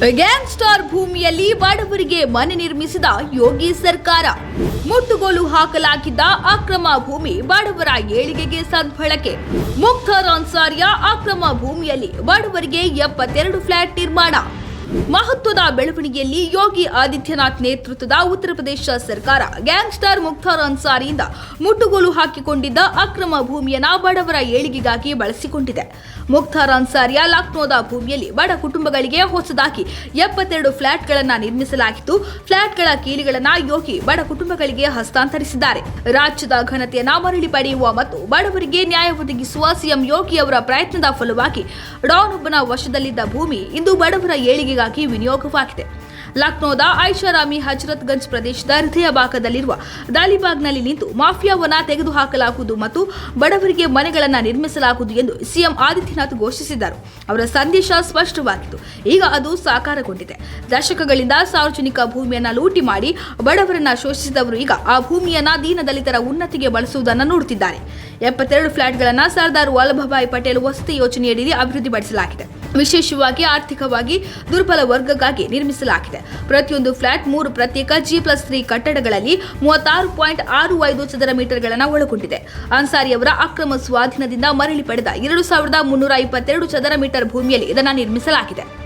Gangster ಭೂಮಿಯಲ್ಲಿ ಬಡವರಿಗೆ ಮನೆ ನಿರ್ಮಿಸಿದ ಯೋಗಿ ಸರ್ಕಾರ. ಮುಟ್ಟುಗೋಲು ಹಾಕಲಾಗಿದ್ದ ಅಕ್ರಮ ಭೂಮಿ ಬಡವರ ಏಳಿಗೆಗೆ ಸದ್ಬಳಕೆ. ಮುಕ್ತಾರ್ ಅನ್ಸಾರಿಯ ಅಕ್ರಮ ಭೂಮಿಯಲ್ಲಿ ಬಡವರಿಗೆ ಎಪ್ಪತ್ತೆರಡು ಫ್ಲಾಟ್ ನಿರ್ಮಾಣ. ಮಹತ್ವದ ಬೆಳವಣಿಗೆಯಲ್ಲಿ ಯೋಗಿ ಆದಿತ್ಯನಾಥ್ ನೇತೃತ್ವದ ಉತ್ತರ ಪ್ರದೇಶ ಸರ್ಕಾರ ಗ್ಯಾಂಗ್ಸ್ಟರ್ ಮುಕ್ತಾರ್ ಅನ್ಸಾರಿಯಿಂದ ಮುಟ್ಟುಗೋಲು ಹಾಕಿಕೊಂಡಿದ್ದ ಅಕ್ರಮ ಭೂಮಿಯನ್ನ ಬಡವರ ಏಳಿಗೆಗಾಗಿ ಬಳಸಿಕೊಂಡಿದೆ. ಮುಕ್ತಾರ್ ಅನ್ಸಾರಿಯ ಲಕ್ನೋದ ಭೂಮಿಯಲ್ಲಿ ಬಡ ಕುಟುಂಬಗಳಿಗೆ ಹೊಸದಾಗಿ ಎಪ್ಪತ್ತೆರಡು ಫ್ಲಾಟ್ಗಳನ್ನು ನಿರ್ಮಿಸಲಾಗಿದ್ದು ಫ್ಲಾಟ್ಗಳ ಕೀಲಿಗಳನ್ನ ಯೋಗಿ ಬಡ ಕುಟುಂಬಗಳಿಗೆ ಹಸ್ತಾಂತರಿಸಿದ್ದಾರೆ. ರಾಜ್ಯದ ಘನತೆಯನ್ನ ಮರಳಿ ಪಡೆಯುವ ಮತ್ತು ಬಡವರಿಗೆ ನ್ಯಾಯ ಒದಗಿಸುವ ಸಿಎಂ ಯೋಗಿ ಅವರ ಪ್ರಯತ್ನದ ಫಲವಾಗಿ ಡಾನ್ ಒಬ್ಬನ ವಶದಲ್ಲಿದ್ದ ಭೂಮಿ ಇಂದು ಬಡವರ ಏಳಿಗೆಗಾಗಿ ವಿನಿಯೋಗವಾಗಿದೆ. ಲಕ್ನೋದ ಐಷಾರಾಮಿ ಹಜರತ್ಗಂಜ್ ಪ್ರದೇಶದ ಹೃದಯ ಭಾಗದಲ್ಲಿರುವ ದಾಲಿಬಾಗ್ನಲ್ಲಿ ನಿಂತು ಮಾಫಿಯಾವನ್ನ ತೆಗೆದುಹಾಕಲಾಗುವುದು ಮತ್ತು ಬಡವರಿಗೆ ಮನೆಗಳನ್ನು ನಿರ್ಮಿಸಲಾಗುವುದು ಎಂದು ಸಿಎಂ ಆದಿತ್ಯನಾಥ್ ಘೋಷಿಸಿದರು ಅವರ ಸಂದೇಶ ಸ್ಪಷ್ಟವಾಗಿತ್ತು. ಈಗ ಅದು ಸಾಕಾರಗೊಂಡಿದೆ. ದಶಕಗಳಿಂದ ಸಾರ್ವಜನಿಕ ಭೂಮಿಯನ್ನು ಲೂಟಿ ಮಾಡಿ ಬಡವರನ್ನ ಶೋಷಿಸಿದವರು ಈಗ ಆ ಭೂಮಿಯನ್ನ ದೀನದಲಿತರ ಉನ್ನತಿಗೆ ಬಳಸುವುದನ್ನು ನೋಡುತ್ತಿದ್ದಾರೆ. ಎಪ್ಪತ್ತೆರಡು ಫ್ಲಾಟ್ಗಳನ್ನು ಸರ್ದಾರ್ ವಲ್ಲಭಭಾಯಿ ಪಟೇಲ್ ವಸತಿ ಯೋಜನೆಯಡಿ ಅಭಿವೃದ್ಧಿಪಡಿಸಲಾಗಿದೆ. ವಿಶೇಷವಾಗಿ ಆರ್ಥಿಕವಾಗಿ ದುರ್ಬಲ ವರ್ಗಕ್ಕಾಗಿ ನಿರ್ಮಿಸಲಾಗಿದೆ. ಪ್ರತಿಯೊಂದು ಫ್ಲಾಟ್ ಮೂರು ಪ್ರತ್ಯೇಕ ಜಿ ಪ್ಲಸ್ ತ್ರೀ ಕಟ್ಟಡಗಳಲ್ಲಿ ಮೂವತ್ತಾರು ಪಾಯಿಂಟ್ ಆರು ಐದು ಚದರ ಮೀಟರ್ಗಳನ್ನು ಒಳಗೊಂಡಿದೆ. ಅನ್ಸಾರಿಯವರ ಅಕ್ರಮ ಸ್ವಾಧೀನದಿಂದ ಮರಳಿ ಪಡೆದ ಎರಡು ಸಾವಿರದ ಮುನ್ನೂರ ಇಪ್ಪತ್ತೆರಡು ಚದರ ಮೀಟರ್ ಭೂಮಿಯಲ್ಲಿ ಇದನ್ನು ನಿರ್ಮಿಸಲಾಗಿದೆ.